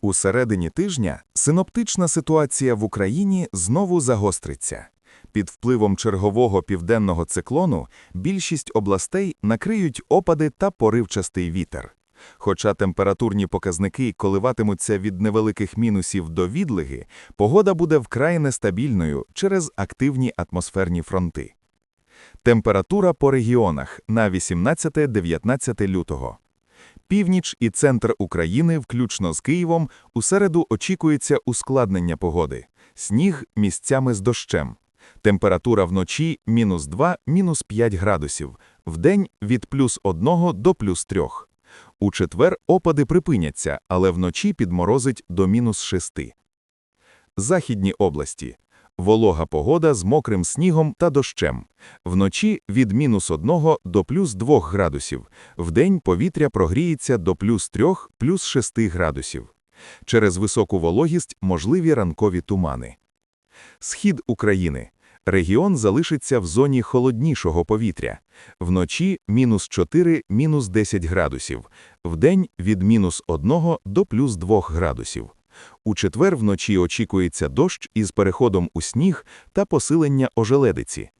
У середині тижня синоптична ситуація в Україні знову загостриться. Під впливом чергового південного циклону більшість областей накриють опади та поривчастий вітер. Хоча температурні показники коливатимуться від невеликих мінусів до відлиги, погода буде вкрай нестабільною через активні атмосферні фронти. Температура по регіонах на 18-19 лютого. Північ і центр України, включно з Києвом, у середу очікується ускладнення погоди. Сніг місцями з дощем. Температура вночі – мінус 2, мінус 5 градусів. Вдень – від плюс 1 до плюс 3. У четвер опади припиняться, але вночі підморозить до мінус 6. Західні області. Волога погода з мокрим снігом та дощем. Вночі від мінус 1 до плюс 2 градусів. Вдень повітря прогріється до плюс 3, плюс 6 градусів. Через високу вологість можливі ранкові тумани. Схід України. Регіон залишиться в зоні холоднішого повітря. Вночі мінус 4, мінус 10 градусів. Вдень від мінус 1 до плюс 2 градусів. У четвер вночі очікується дощ із переходом у сніг та посилення ожеледиці.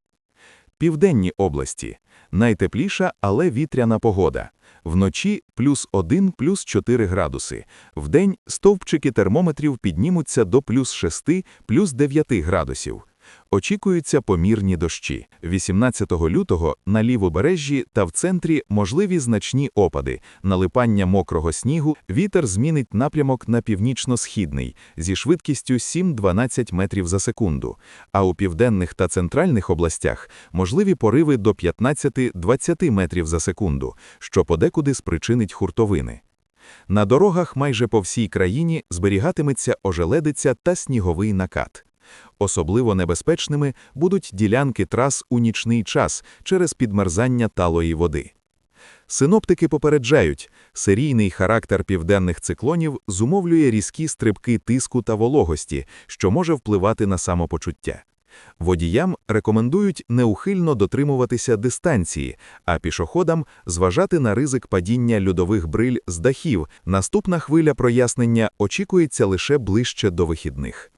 Південні області. Найтепліша, але вітряна погода. Вночі плюс 1, плюс 4 градуси. Вдень стовпчики термометрів піднімуться до плюс 6, плюс 9 градусів. Очікуються помірні дощі. 18 лютого на лівобережжі та в центрі можливі значні опади, налипання мокрого снігу, вітер змінить напрямок на північно-східний зі швидкістю 7-12 метрів за секунду, а у південних та центральних областях можливі пориви до 15-20 метрів за секунду, що подекуди спричинить хуртовини. На дорогах майже по всій країні зберігатиметься ожеледиця та сніговий накат. Особливо небезпечними будуть ділянки трас у нічний час через підмерзання талої води. Синоптики попереджають, серійний характер південних циклонів зумовлює різкі стрибки тиску та вологості, що може впливати на самопочуття. Водіям рекомендують неухильно дотримуватися дистанції, а пішоходам зважати на ризик падіння льодових бриль з дахів. Наступна хвиля прояснення очікується лише ближче до вихідних.